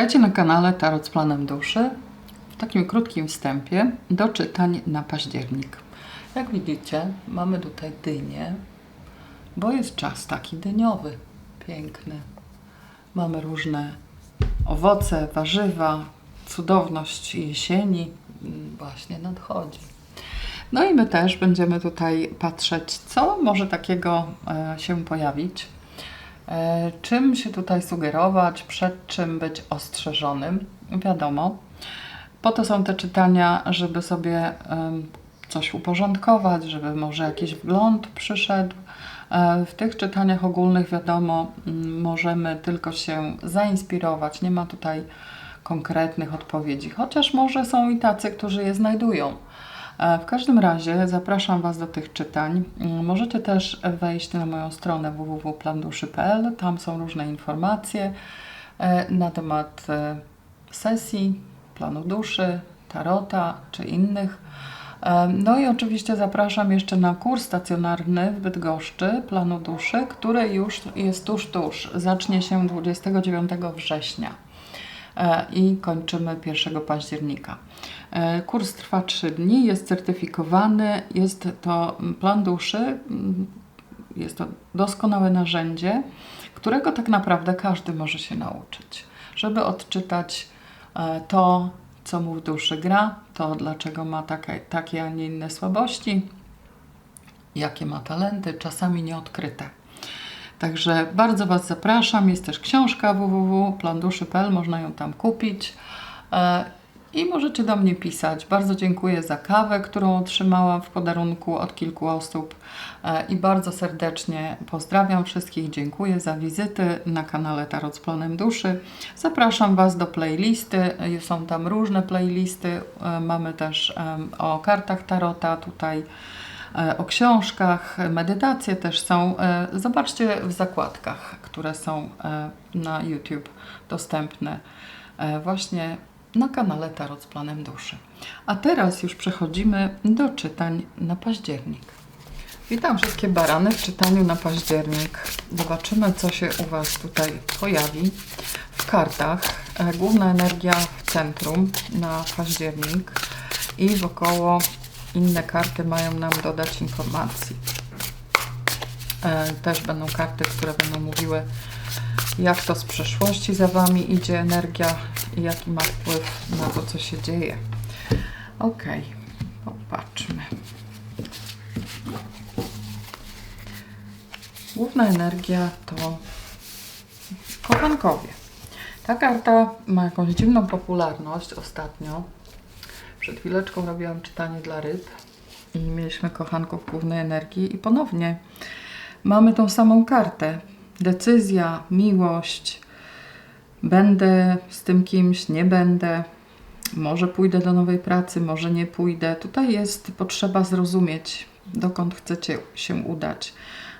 Witajcie na kanale Tarot z Planem Duszy w takim krótkim wstępie do czytań na październik. Jak widzicie, mamy tutaj dynię, bo jest czas taki dyniowy, piękny. Mamy różne owoce, warzywa, cudowność jesieni mm, właśnie nadchodzi. No i my też będziemy tutaj patrzeć, co może takiego e, się pojawić. E, Czym się tutaj sugerować, przed czym być ostrzeżonym? Wiadomo. Po to są te czytania, żeby sobie coś uporządkować, żeby może jakiś wgląd przyszedł. E, W tych czytaniach ogólnych, wiadomo, możemy tylko się zainspirować. Nie ma tutaj konkretnych odpowiedzi, chociaż może są i tacy, którzy je znajdują. E, W każdym razie zapraszam Was do tych czytań. Mm, Możecie też wejść na moją stronę www.planduszy.pl. Tam są różne informacje e, na temat e, sesji, planu duszy, tarota czy innych. No i oczywiście zapraszam jeszcze na kurs stacjonarny w Bydgoszczy planu duszy, który już jest tuż, tuż. Zacznie się 29 września i kończymy 1 października. E, Kurs trwa 3 dni, jest certyfikowany, jest to plan duszy, mm, jest to doskonałe narzędzie, którego tak naprawdę każdy może się nauczyć, żeby odczytać e, to, co mu w duszy gra, to dlaczego ma takie, takie a nie inne słabości, jakie ma talenty, czasami nieodkryte. Także bardzo Was zapraszam. Jest też książka www.planduszy.pl, można ją tam kupić. E, I możecie do mnie pisać. Bardzo dziękuję za kawę, którą otrzymałam w podarunku od kilku osób. E, I bardzo serdecznie pozdrawiam wszystkich. Dziękuję za wizyty na kanale Tarot z Planem Duszy. Zapraszam Was do playlisty. E, Są tam różne playlisty. Mamy też o kartach Tarota tutaj o książkach, medytacje też są. e, Zobaczcie w zakładkach, które są e, na YouTube dostępne e, właśnie na kanale Tarot z Planem Duszy. A teraz już przechodzimy do czytań na październik. Witam wszystkie barany w czytaniu na październik. Zobaczymy, co się u Was tutaj pojawi w kartach. E, Główna energia w centrum na październik i wokoło inne karty mają nam dodać informacji. E, Też będą karty, które będą mówiły, jak to z przeszłości za Wami idzie energia i jaki ma wpływ na to, co się dzieje. Ok, popatrzmy. Główna energia to kochankowie. Ta karta ma jakąś dziwną popularność ostatnio. Przed chwileczką robiłam czytanie dla ryb i mieliśmy kochanków głównej energii i ponownie mamy tą samą kartę. Decyzja, miłość, będę z tym kimś, nie będę, może pójdę do nowej pracy, może nie pójdę. Tutaj jest potrzeba zrozumieć, dokąd chcecie się udać.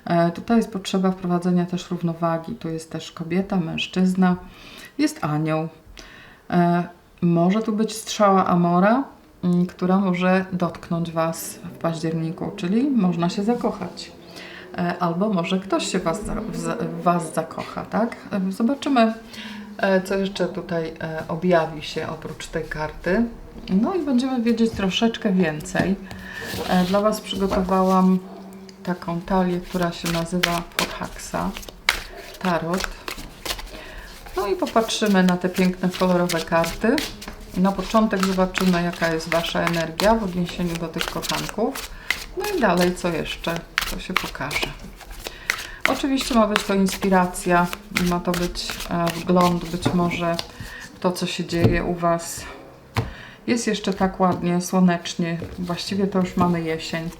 E, Tutaj jest potrzeba wprowadzenia też równowagi. Tu jest też kobieta, mężczyzna, jest anioł. Może tu być strzała Amora, mm, która może dotknąć Was w październiku, czyli można się zakochać. E, Albo może ktoś się was, Was zakocha, tak? E, Zobaczymy, e, co jeszcze tutaj objawi się oprócz tej karty. No i będziemy wiedzieć troszeczkę więcej. Dla Was przygotowałam taką talię, która się nazywa Podhaxa Tarot. No i popatrzymy na te piękne, kolorowe karty. Na początek zobaczymy, jaka jest Wasza energia w odniesieniu do tych kochanków. No i dalej, co jeszcze, to się pokaże. Oczywiście ma być to inspiracja, ma to być e, wgląd, być może to, co się dzieje u Was. Jest jeszcze tak ładnie, słonecznie. Właściwie to już mamy jesień,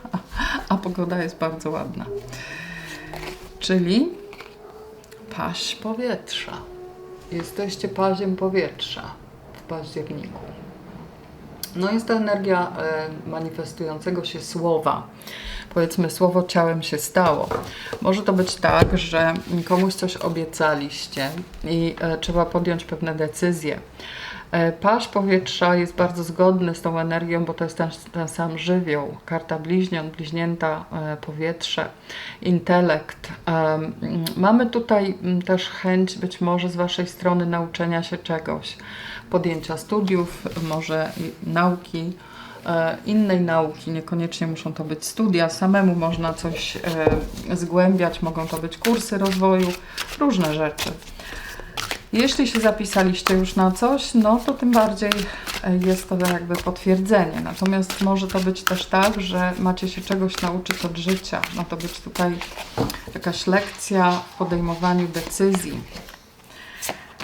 a pogoda jest bardzo ładna. Czyli paść powietrza. Jesteście paziem powietrza w październiku. No jest to energia e, manifestującego się słowa. Powiedzmy, słowo ciałem się stało. Może to być tak, że komuś coś obiecaliście i e, trzeba podjąć pewne decyzje. E, Pasz powietrza jest bardzo zgodny z tą energią, bo to jest ten, ten sam żywioł. Karta bliźniąt, bliźnięta, e, powietrze, intelekt. Em, Mamy tutaj też chęć być może z Waszej strony nauczenia się czegoś, podjęcia studiów, może nauki, e, innej nauki, niekoniecznie muszą to być studia, samemu można coś e, zgłębiać, mogą to być kursy rozwoju, różne rzeczy. Jeśli się zapisaliście już na coś, no to tym bardziej e, jest to jakby potwierdzenie. Natomiast może to być też tak, że macie się czegoś nauczyć od życia. Ma to być tutaj jakaś lekcja w podejmowaniu decyzji.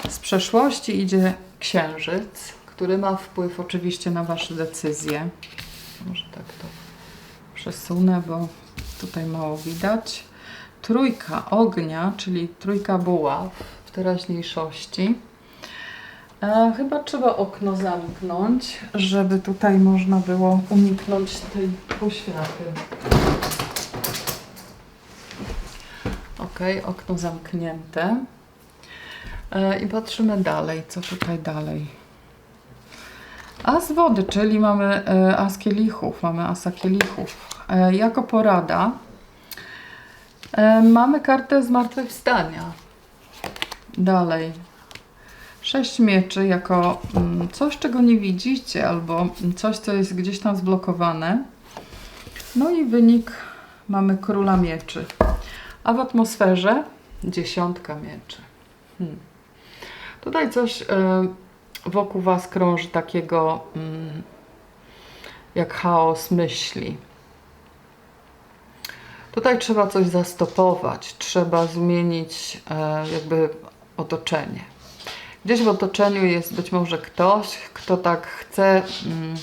Z przeszłości idzie księżyc, który ma wpływ oczywiście na Wasze decyzje. Może tak to przesunę, bo tutaj mało widać. Trójka ognia, czyli trójka buław teraźniejszości. E, chyba trzeba okno zamknąć, żeby tutaj można było uniknąć tej poświaty. Ok, okno zamknięte. E, I patrzymy dalej, co tutaj dalej. As wody, czyli mamy e, as kielichów, mamy asa kielichów. E, jako porada e, mamy kartę zmartwychwstania. Dalej. Sześć mieczy jako mm, coś, czego nie widzicie, albo coś, co jest gdzieś tam zblokowane. No i wynik mamy króla mieczy. A w atmosferze dziesiątka mieczy. Hmm. Tutaj coś e, wokół Was krąży takiego mm, jak chaos myśli. Tutaj trzeba coś zastopować, trzeba zmienić e, jakby otoczenie. Gdzieś w otoczeniu jest być może ktoś, kto tak chce mm,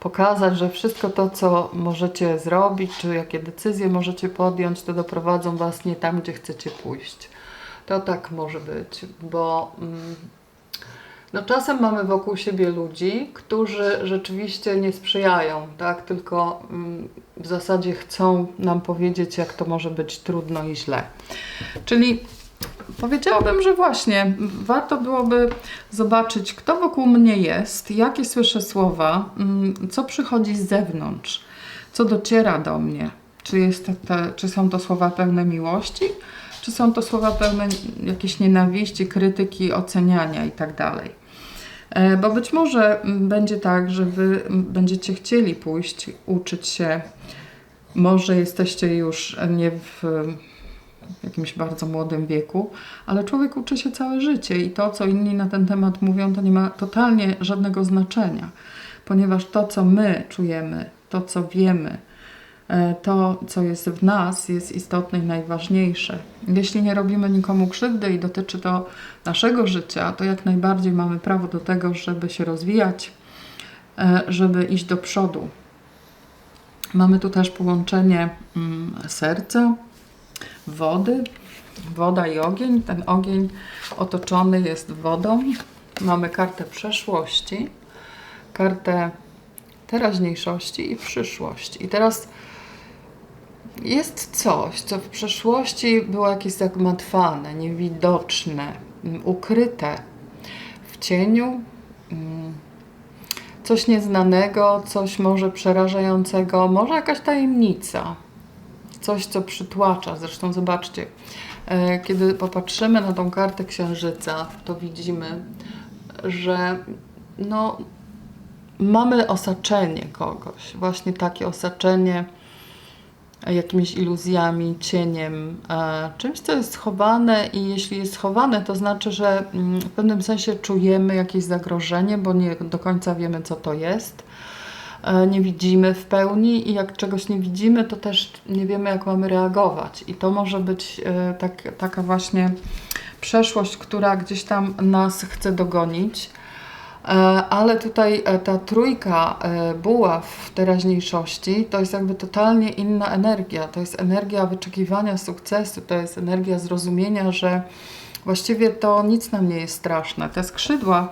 pokazać, że wszystko to, co możecie zrobić, czy jakie decyzje możecie podjąć, to doprowadzą Was nie tam, gdzie chcecie pójść. To tak może być, bo mm, no czasem mamy wokół siebie ludzi, którzy rzeczywiście nie sprzyjają, tak? tylko mm, w zasadzie chcą nam powiedzieć, jak to może być trudno i źle. Czyli powiedziałabym, że właśnie warto byłoby zobaczyć, kto wokół mnie jest, jakie słyszę słowa, mm, co przychodzi z zewnątrz, co dociera do mnie. Czy, jest te, czy są to słowa pełne miłości, czy są to słowa pełne jakiejś nienawiści, krytyki, oceniania i tak. E, Bo być może mm, będzie tak, że Wy mm, będziecie chcieli pójść, uczyć się. Może jesteście już nie w w jakimś bardzo młodym wieku, ale człowiek uczy się całe życie i to, co inni na ten temat mówią, to nie ma totalnie żadnego znaczenia, ponieważ to, co my czujemy, to, co wiemy, e, to, co jest w nas, jest istotne i najważniejsze. Jeśli nie robimy nikomu krzywdy i dotyczy to naszego życia, to jak najbardziej mamy prawo do tego, żeby się rozwijać, e, żeby iść do przodu. Mamy tu też połączenie mm, serca, wody, woda i ogień. Ten ogień otoczony jest wodą. Mamy kartę przeszłości, kartę teraźniejszości i przyszłości. I teraz jest coś, co w przeszłości było jakieś zagmatwane, niewidoczne, mm, ukryte w cieniu. mm, Coś nieznanego, coś może przerażającego, może jakaś tajemnica, coś, co przytłacza. Zresztą zobaczcie, e, kiedy popatrzymy na tą kartę księżyca, to widzimy, że no, mamy osaczenie kogoś. Właśnie takie osaczenie jakimiś iluzjami, cieniem, e, czymś, co jest schowane i jeśli jest schowane, to znaczy, że mm, w pewnym sensie czujemy jakieś zagrożenie, bo nie do końca wiemy, co to jest e, nie widzimy w pełni i jak czegoś nie widzimy, to też nie wiemy, jak mamy reagować. I to może być e, tak, taka właśnie przeszłość, która gdzieś tam nas chce dogonić. E, Ale tutaj e, ta trójka e, buław w teraźniejszości to jest jakby totalnie inna energia. To jest energia wyczekiwania sukcesu, to jest energia zrozumienia, że właściwie to nic nam nie jest straszne. Te skrzydła,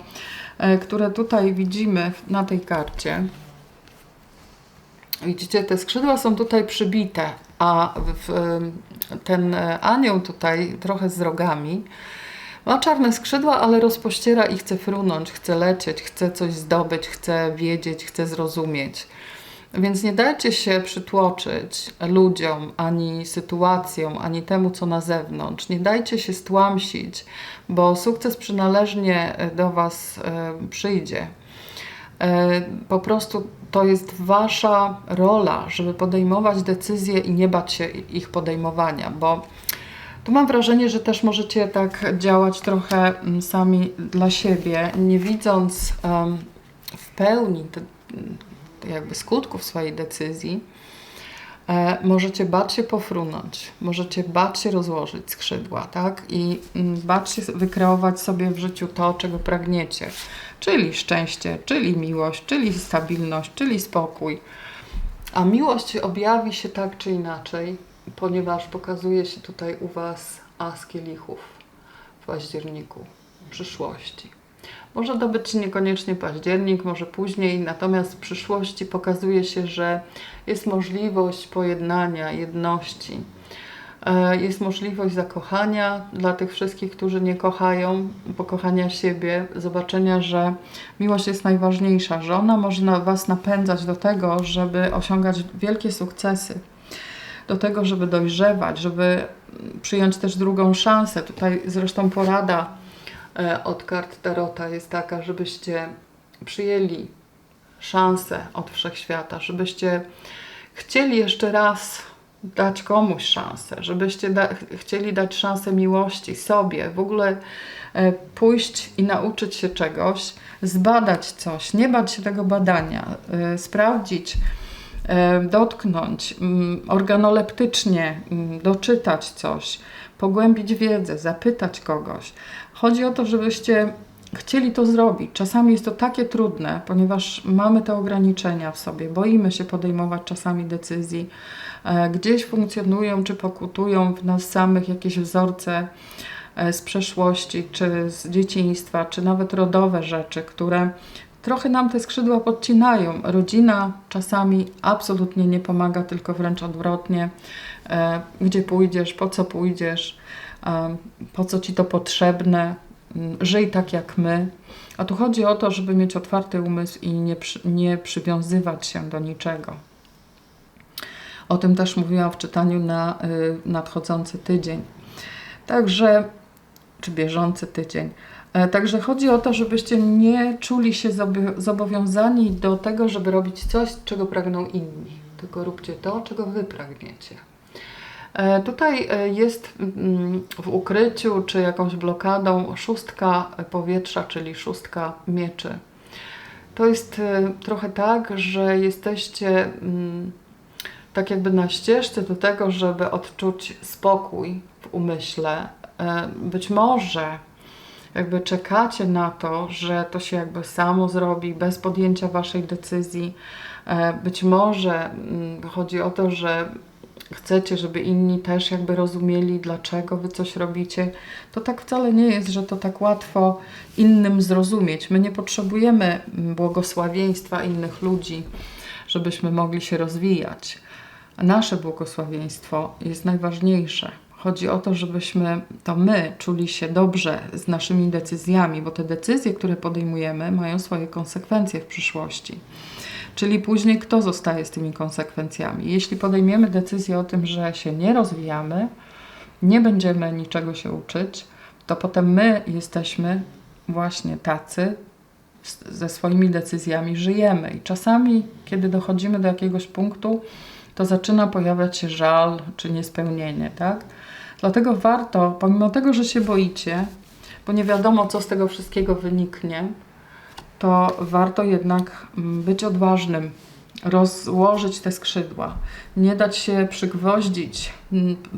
e, które tutaj widzimy na tej karcie, Widzicie, te skrzydła są tutaj przybite, a w, ten anioł tutaj trochę z rogami Ma czarne skrzydła, ale rozpościera i chce frunąć, chce lecieć, chce coś zdobyć, chce wiedzieć, chce zrozumieć. Więc nie dajcie się przytłoczyć ludziom, ani sytuacjom, ani temu, co na zewnątrz. Nie dajcie się stłamsić, bo sukces przynależnie do Was e, przyjdzie. E, po prostu to jest Wasza rola, żeby podejmować decyzje i nie bać się ich podejmowania, bo tu mam wrażenie, że też możecie tak działać trochę mm, sami dla siebie, nie widząc w pełni te, jakby skutków swojej decyzji. E, możecie bać się pofrunąć, możecie bać się rozłożyć skrzydła, tak? I mm, bać się wykreować sobie w życiu to, czego pragniecie, czyli szczęście, czyli miłość, czyli stabilność, czyli spokój. A miłość objawi się tak czy inaczej, ponieważ pokazuje się tutaj u Was as kielichów w październiku, przyszłości. Może to być niekoniecznie październik, może później, natomiast w przyszłości pokazuje się, że jest możliwość pojednania, jedności. E, jest możliwość zakochania dla tych wszystkich, którzy nie kochają, pokochania siebie, zobaczenia, że miłość jest najważniejsza, że ona może Was napędzać do tego, żeby osiągać wielkie sukcesy, do tego, żeby dojrzewać, żeby przyjąć też drugą szansę. Tutaj zresztą porada od kart Tarota jest taka, żebyście przyjęli szansę od wszechświata, żebyście chcieli jeszcze raz dać komuś szansę, żebyście da chcieli dać szansę miłości sobie, w ogóle e, pójść i nauczyć się czegoś, zbadać coś, nie bać się tego badania, e, sprawdzić, e, dotknąć, mm, organoleptycznie mm, doczytać coś, pogłębić wiedzę, zapytać kogoś. Chodzi o to, żebyście chcieli to zrobić. Czasami jest to takie trudne, ponieważ mamy te ograniczenia w sobie, boimy się podejmować czasami decyzji. E, gdzieś funkcjonują czy pokutują w nas samych jakieś wzorce e, z przeszłości, czy z dzieciństwa, czy nawet rodowe rzeczy, które trochę nam te skrzydła podcinają. Rodzina czasami absolutnie nie pomaga, tylko wręcz odwrotnie. E, gdzie pójdziesz, po co pójdziesz, po co ci to potrzebne, mm, żyj tak jak my. A tu chodzi o to, żeby mieć otwarty umysł i nie, nie przywiązywać się do niczego. O tym też mówiłam w czytaniu na y, nadchodzący tydzień. Także, czy bieżący tydzień. E, także chodzi o to, żebyście nie czuli się zobowiązani do tego, żeby robić coś, czego pragną inni. Tylko róbcie to, czego wy pragniecie. E, tutaj e, jest mm, w ukryciu czy jakąś blokadą szóstka powietrza, czyli szóstka mieczy. To jest e, trochę tak, że jesteście mm, tak jakby na ścieżce do tego, żeby odczuć spokój w umyśle. Być może jakby czekacie na to, że to się jakby samo zrobi bez podjęcia waszej decyzji. Być może mm, chodzi o to, że chcecie, żeby inni też jakby rozumieli, dlaczego wy coś robicie, to tak wcale nie jest, że to tak łatwo innym zrozumieć. My nie potrzebujemy błogosławieństwa innych ludzi, żebyśmy mogli się rozwijać. Nasze błogosławieństwo jest najważniejsze. Chodzi o to, żebyśmy to my czuli się dobrze z naszymi decyzjami, bo te decyzje, które podejmujemy, mają swoje konsekwencje w przyszłości. Czyli później kto zostaje z tymi konsekwencjami? Jeśli podejmiemy decyzję o tym, że się nie rozwijamy, nie będziemy niczego się uczyć, to potem my jesteśmy właśnie tacy, ze swoimi decyzjami żyjemy. I czasami, kiedy dochodzimy do jakiegoś punktu, to zaczyna pojawiać się żal czy niespełnienie, tak? Dlatego warto, pomimo tego, że się boicie, bo nie wiadomo, co z tego wszystkiego wyniknie, to warto jednak mm, być odważnym, rozłożyć te skrzydła, nie dać się przygwoździć,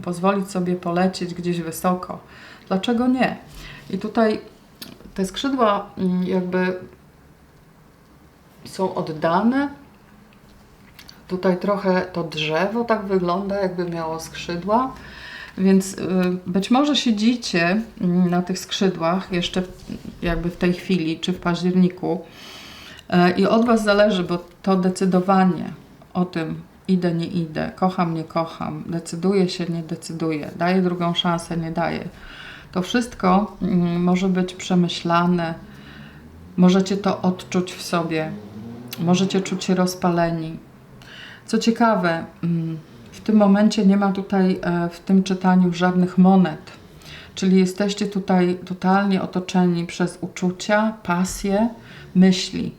pozwolić sobie polecieć gdzieś wysoko. Dlaczego nie? I tutaj te skrzydła mm, jakby są oddane. Tutaj trochę to drzewo tak wygląda, jakby miało skrzydła. Więc y, być może siedzicie mm, na tych skrzydłach jeszcze jakby w tej chwili, czy w październiku e, i od Was zależy, bo to decydowanie o tym idę, nie idę, kocham, nie kocham, decyduję się, nie decyduję, daję drugą szansę, nie daję. To wszystko mm, może być przemyślane, możecie to odczuć w sobie, możecie czuć się rozpaleni. Co ciekawe, mm, tym momencie nie ma tutaj e, w tym czytaniu żadnych monet, czyli jesteście tutaj totalnie otoczeni przez uczucia, pasje, myśli.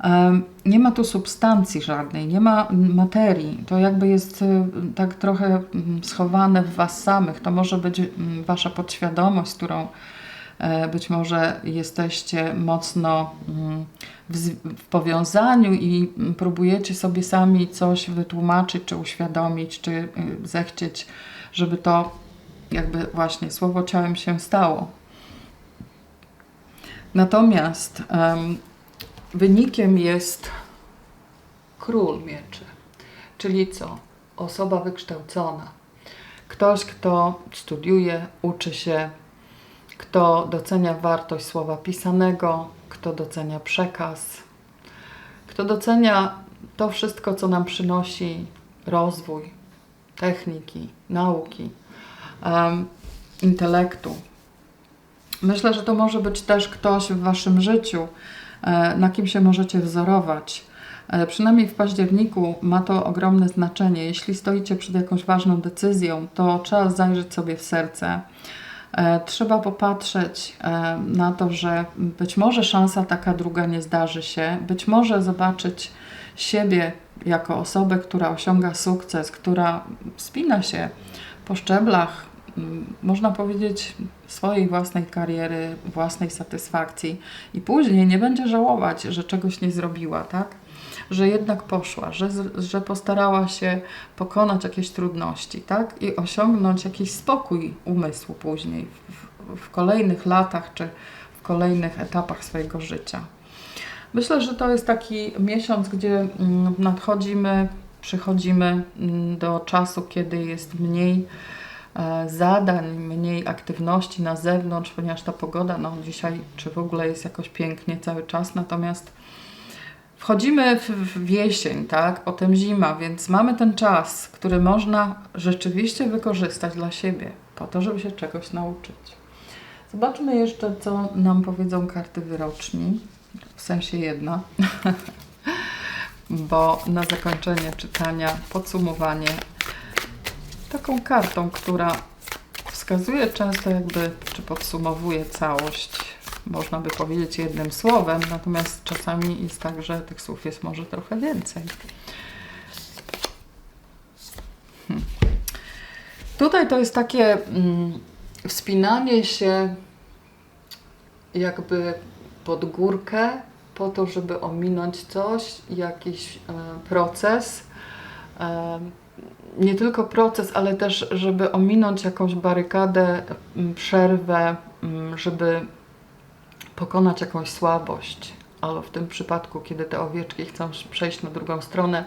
Em, Nie ma tu substancji żadnej, nie ma materii. To jakby jest y, tak trochę mm, schowane w Was samych. To może być mm, Wasza podświadomość, którą e, być może jesteście mocno mm, w, powiązaniu i mm, próbujecie sobie sami coś wytłumaczyć, czy uświadomić, czy y, zechcieć, żeby to jakby właśnie słowo ciałem się stało. Natomiast em, wynikiem jest król mieczy, czyli co? Osoba wykształcona. Ktoś, kto studiuje, uczy się, kto docenia wartość słowa pisanego, kto docenia przekaz, kto docenia to wszystko, co nam przynosi rozwój techniki, nauki, em, intelektu. Myślę, że to może być też ktoś w Waszym życiu, e, na kim się możecie wzorować. E, Przynajmniej w październiku ma to ogromne znaczenie. Jeśli stoicie przed jakąś ważną decyzją, to trzeba zajrzeć sobie w serce. E, Trzeba popatrzeć e, na to, że być może szansa taka druga nie zdarzy się, być może zobaczyć siebie jako osobę, która osiąga sukces, która wspina się po szczeblach, można powiedzieć, swojej własnej kariery, własnej satysfakcji i później nie będzie żałować, że czegoś nie zrobiła, tak? Że jednak poszła, że, że postarała się pokonać jakieś trudności, tak? I osiągnąć jakiś spokój umysłu później, w, w kolejnych latach czy w kolejnych etapach swojego życia. Myślę, że to jest taki miesiąc, gdzie mm, nadchodzimy, przychodzimy mm, do czasu, kiedy jest mniej e, zadań, mniej aktywności na zewnątrz, ponieważ ta pogoda, no dzisiaj czy w ogóle jest jakoś pięknie cały czas, natomiast wchodzimy w, w jesień, tak, potem zima, więc mamy ten czas, który można rzeczywiście wykorzystać dla siebie, po to, żeby się czegoś nauczyć. Zobaczmy jeszcze, co nam powiedzą karty wyroczni, w sensie jedna, bo na zakończenie czytania podsumowanie taką kartą, która wskazuje często jakby, czy podsumowuje całość, można by powiedzieć jednym słowem, natomiast czasami jest tak, że tych słów jest może trochę więcej. Hmm. Tutaj to jest takie mm, wspinanie się jakby pod górkę po to, żeby ominąć coś, jakiś e, proces. E, nie tylko proces, ale też, żeby ominąć jakąś barykadę, przerwę, żeby pokonać jakąś słabość. Albo w tym przypadku, kiedy te owieczki chcą przejść na drugą stronę,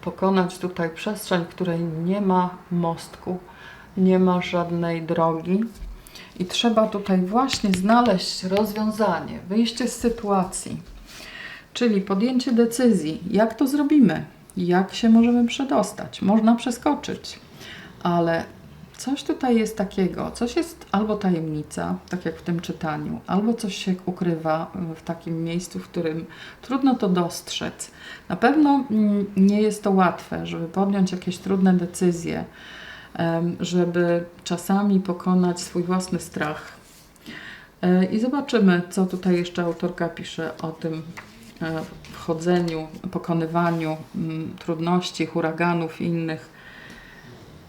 pokonać tutaj przestrzeń, w której nie ma mostku, nie ma żadnej drogi. I trzeba tutaj właśnie znaleźć rozwiązanie, wyjście z sytuacji, czyli podjęcie decyzji, jak to zrobimy, jak się możemy przedostać. Można przeskoczyć, ale coś tutaj jest takiego, coś jest albo tajemnica, tak jak w tym czytaniu, albo coś się ukrywa w takim miejscu, w którym trudno to dostrzec. Na pewno mm, nie jest to łatwe, żeby podjąć jakieś trudne decyzje, żeby czasami pokonać swój własny strach. E, I zobaczymy, co tutaj jeszcze autorka pisze o tym e, wchodzeniu, pokonywaniu mm, trudności, huraganów i innych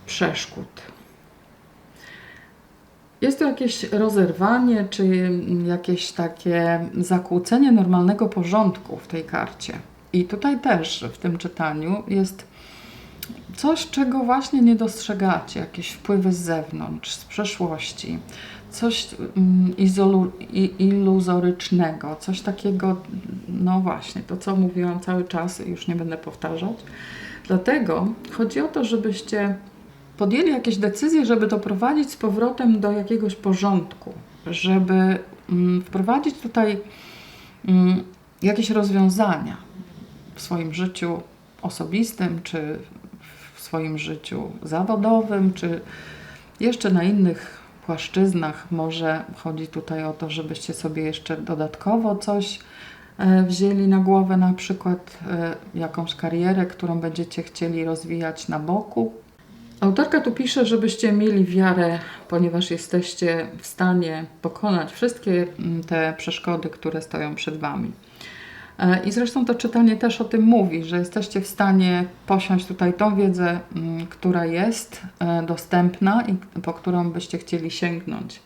przeszkód. Jest to jakieś rozerwanie, czy jakieś takie zakłócenie normalnego porządku w tej karcie. I tutaj też w tym czytaniu jest coś, czego właśnie nie dostrzegacie, jakieś wpływy z zewnątrz, z przeszłości, coś mm, izolu, iluzorycznego, coś takiego, no właśnie, to co mówiłam cały czas, już nie będę powtarzać. Dlatego chodzi o to, żebyście podjęli jakieś decyzje, żeby doprowadzić z powrotem do jakiegoś porządku, żeby mm, wprowadzić tutaj mm, jakieś rozwiązania w swoim życiu osobistym, czy w swoim życiu zawodowym, czy jeszcze na innych płaszczyznach. Może chodzi tutaj o to, żebyście sobie jeszcze dodatkowo coś e, wzięli na głowę, na przykład e, jakąś karierę, którą będziecie chcieli rozwijać na boku. Autorka tu pisze, żebyście mieli wiarę, ponieważ jesteście w stanie pokonać wszystkie mm, te przeszkody, które stoją przed Wami. E, I zresztą to czytanie też o tym mówi, że jesteście w stanie posiąść tutaj tą wiedzę, mm, która jest e, dostępna i po którą byście chcieli sięgnąć.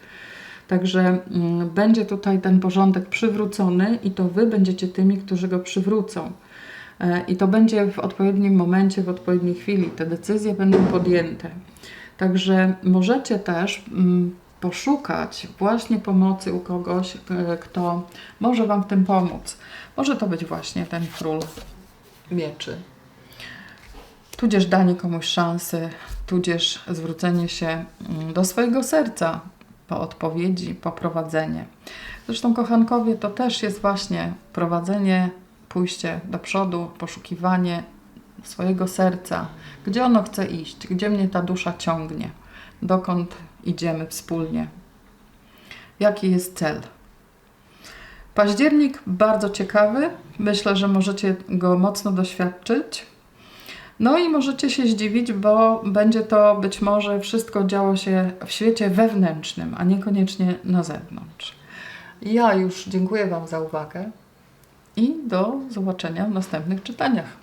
Także mm, będzie tutaj ten porządek przywrócony i to Wy będziecie tymi, którzy go przywrócą. E, I to będzie w odpowiednim momencie, w odpowiedniej chwili. Te decyzje będą podjęte. Także możecie też mm, poszukać właśnie pomocy u kogoś, e, kto może Wam w tym pomóc. Może to być właśnie ten król mieczy. Tudzież danie komuś szansy, tudzież zwrócenie się mm, do swojego serca po odpowiedzi, po prowadzenie. Zresztą kochankowie to też jest właśnie prowadzenie, pójście do przodu, poszukiwanie swojego serca, gdzie ono chce iść, gdzie mnie ta dusza ciągnie, dokąd idziemy wspólnie, jaki jest cel. Październik bardzo ciekawy. Myślę, że możecie go mocno doświadczyć. No i możecie się zdziwić, bo będzie to być może wszystko działo się w świecie wewnętrznym, a niekoniecznie na zewnątrz. Ja już dziękuję Wam za uwagę i do zobaczenia w następnych czytaniach.